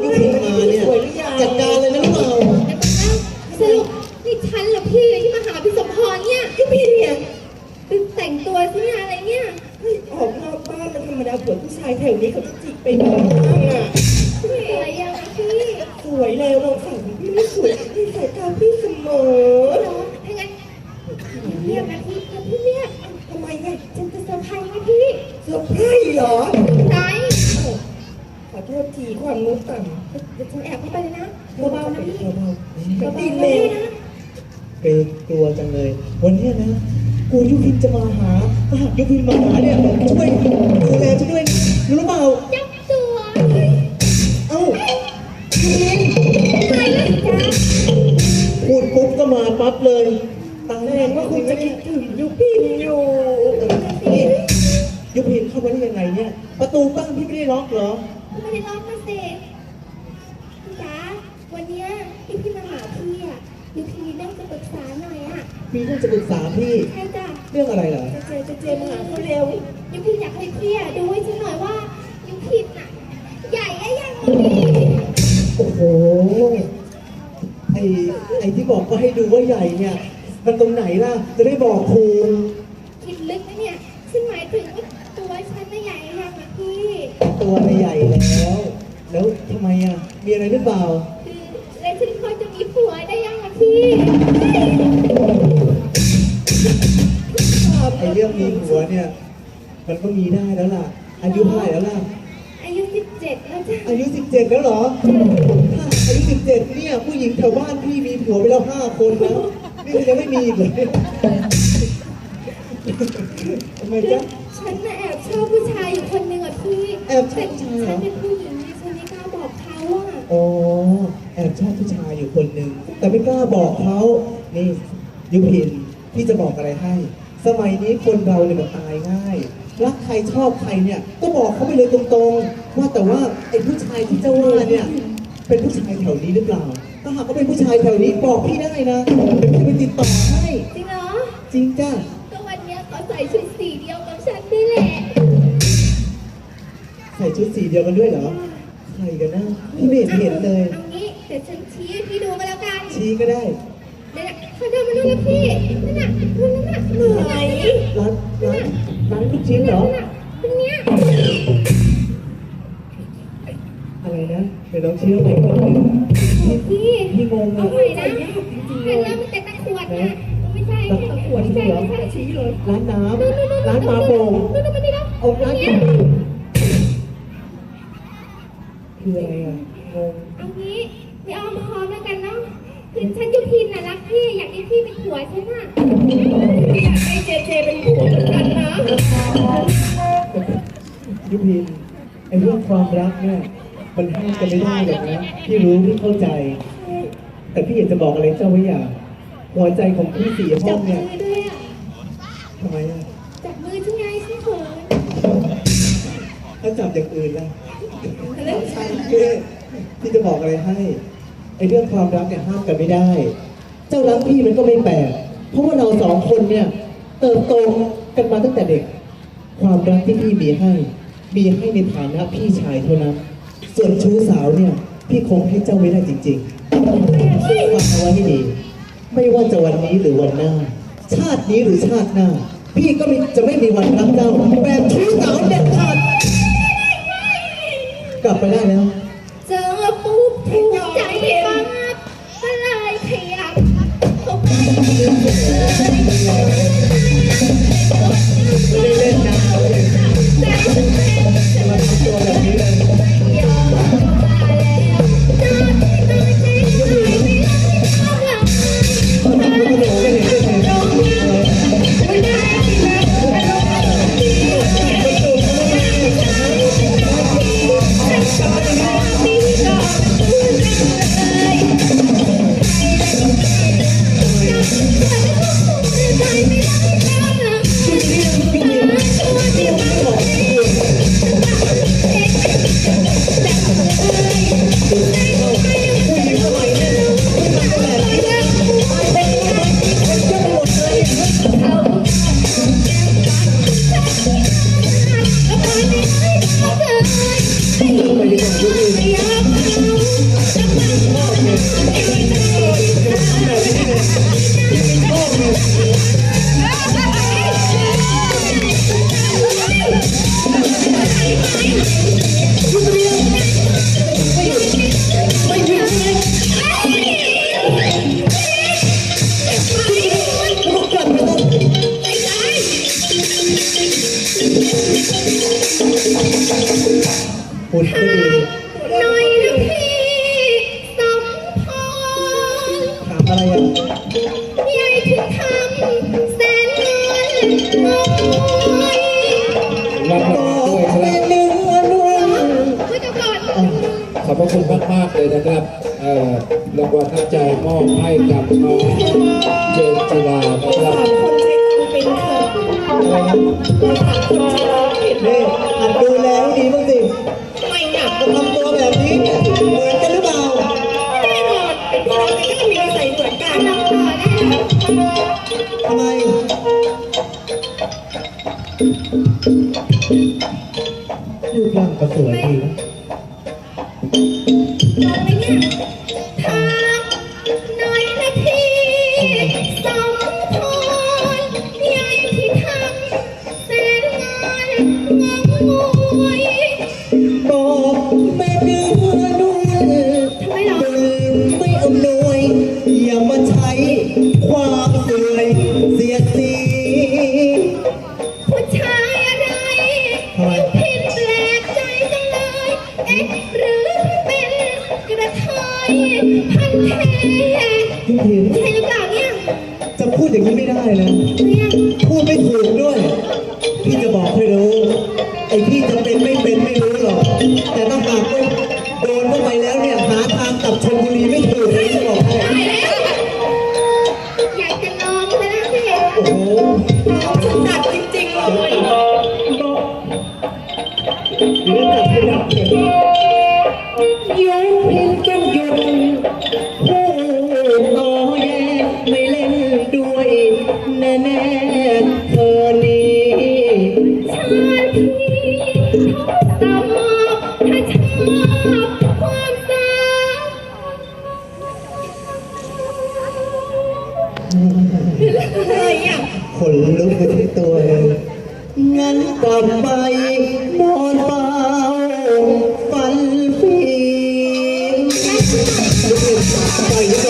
ที่พิมพ์มาเนี่ยจัดการเลยนะลูกเราสรุปนี่ฉันเหรือพี่ที่มาหาพี่สมพรเนี่ยพี่พี่เนี่ยไปแต่งตัวสิเนี่ยอะไรเนี่ย ออกนอกบ้านมันธรรมดาเผื่อผู้ชายแถวนี้เขาจะจิกไปมองบ้างอะ ทีความงุต่เดี๋ยวฉันแอบเข้าไปเลยนะำเบาๆนะพี่เบาๆเบาดีๆนะเลพี่ยนะเกรงกลัวจังเลย วันเนี้ยนะกูยุพินจะมาหาถ้าหากยุพินมาหาเนี่ยช่วยดูแลฉันด้วยนะรู้หรือเปล่าจับตัวเอ้ายุพินไปเลยจ้าพูดปุ๊บก็มาปั๊บเลยตายแสดงว่าคุณจะคิดถึงยุพินอยู่นี่ยุพินเข้ามาได้ยังไงเนี่ย ประตูบ้านพี่ไม่ได้ล็อกเหรอไม่ได้ล็อกมาเสร็ อะพี่พี่มีเรื่องจะปรึกษาหน่อยอะพี่ต้องจะปรึกษาพี่ ใช่จ้ะเรื่องอะไรเหรอ จะเจอจะเจอมาหาเขาเร็วยุพินอยากให้พี่อะดูให้ฉันหน่อยว่ายุพินอะใหญ่อะยังพี่โอ้โห ไอ้ไอ้ที่บอกว่าให้ดูว่าใหญ่เนี่ย มันตรงไหนล่ะ จะได้บอกครูคิดลึกนะเนี่ยฉันหมายถึงว่าตัวฉันน่ะใหญ่อะยังอะพี่ ตัวมันใหญ่แล้ว แล้วทำไมอะ มีอะไรหรือเปล่า คือแล้วฉันพอจะมีผัวได้ยังอะ พี่ไอ้เรื่องมีหัวเนี่ย มันก็มีได้แล้วล่ะ อายุเท่าไหร่แล้วล่ะ อายุสิบเจ็ดแล้วจ้ะอายุสิบเจ็ดแล้วเหรอถ้าอายุสิบเจ็ดเนี่ย ผู้หญิงแถวบ้านพี่มีผัวไปแล้วห้าคนนะนี่มันยังไม่มีอีกเลยทำไมจ๊ะ ฉันน่ะแอบชอบผู้ชายอยู่คนหนึ่งอะพี่แอบชอบผู้ชายเหรอ ฉันเป็นผู้หญิงดิฉันไม่กล้าบอกเขาอะ อ๋อแอบ ชอบผู้ชายอยู่คนหนึ่งแต่ไม่กล้าบอกเขานี่ยุพินพี่จะบอกอะไรให้ สมัยนี้คนเราเนี่ยมันตายง่าย รักใครชอบใครเนี่ยก็บอกเขาไปเลยตรงๆ ว่าแต่ว่าไอ้ผู้ชายที่เจ้าว่าเนี่ยเป็นผู้ชายแถวนี้หรือเปล่า ถ้าหากว่าเป็นผู้ชายแถวนี้บอกพี่ได้นะเดี๋ยวพี่จะไปติดต่อให้ จริงเหรอ จริงจ้าก็วันเนี้ยเขาใส่ชุดสีเดียวกับฉันนี่แหละ ใส่ชุดสีเดียวกันด้วยเหรอ ดี๋ยวฉันชี้ให้พี่ดูก็แล้วกันชี้ก็ได้เดี๋ยวนะเขาเดินมาดูนะพี่นั่นน่ะนั่นน่ะไหนร้านร้านร้านลูกชิ้นเหรอนั่นน่ะตรงเนี้ยอะไรนะเดี๋ยวลองชี้ลงไปก่อนพี่พี่งงเอาเลยใหม่นะเห็นแล้วมันแต่ตะขวดนะไม่ใช่ตะขวดไม่จริใช่งเหรอไม่ใช่ชี้เลยร้านน้นู่นนู่นนู่นำร้านปลาโป่งนู่นนู่นมาดิแล้วเอาร้านเนี้ยคืออะไรอะงง เอางี้ไปออมพร้อมแล้วกันเนาะคือฉันยุพินน่ะรักพี่อยากให้พี่เป็นผัวฉันน่ะอยากให้เจเจเป็นผัวเหมือนกันนะยุพินไอ้เรื่องความรักเนี่ยมันห้ามกันไม่ได้หรอกนะพี่รู้พี่เข้าใจ แต่พี่อยากจะบอกอะไรเจ้าไว้อย่างหัวใจของพี่สี่ห้จัอบงมืเนี่ยอด้วยอะทำไมอะจับมือฉันไงฉันเขินถ้าจับอย่างอื่นล่ะพี่ พี่จะบอกอะไรให้ไอ้เรื่องความรักเนี่ยห้ามกันไม่ได้ เจ้ารักพี่มันก็ไม่แปลกเพราะว่าเราสองคนเนี่ย เติบโตกันมาตั้งแต่เด็ก ความรักที่พี่มีให้ มีให้ในฐานะพี่ชายเท่านั้น ส่วนชู้สาวเนี่ย พี่คงให้เจ้าไม่ได้จริงๆฟังเอาไว้ให้ดี ไม่ว่าจะวันนี้หรือวันหน้า ชาตินี้หรือชาติหน้า พี่ก็จะไม่มีวันรักเจ้าแบบชู้สาวเด็ดขาดกลับไปได้แล้ว กใจปั๊บก็เลยขยับตกใจเลย Julian, Julian. หน่อยนะพี่สมพรถามอะไรอะยายถึงทำแสนเงินงอยรับรางวัลด้วยครับเพื่อจะกอดขอบพระคุณมากๆเลยนะครับเอ่อรางวัลน้ำใจมอบให้กับน้องเจนจิรานะครับ คนใจต้องเป็นเธอคนใจต้องเป็น นี่หันดูแลให้ดีบ้างสิ ทำไมหนักจะทำตัวแบบนี้เนี่ยเหมือนกันหรือเปล่าแน่นอนเพี่น้องกันก็ต้องมีนิสัยเหมือนกันน้องต่อได้แล้วทำไมรูปร่างก็สวยดี พันเทพี่พิมใช่หรือเปล่าเนี่ยจะพูดอย่างนี้ไม่ได้นะ เนี่ยพูดไม่ถูกด้วย พี่จะบอกให้รู้ ไอ้พี่จะเป็นไม่เป็นไม่รู้หรอก แต่ถ้าหากว่าโดนเข้าไปแล้วเนี่ยหาทางกลับชลบุรีไม่ถูก ขนลุกไปที่ตัวเลยงั้นกลับไปนอนเฝ้าฝันฝีลุกขึ้นปล่อยลุก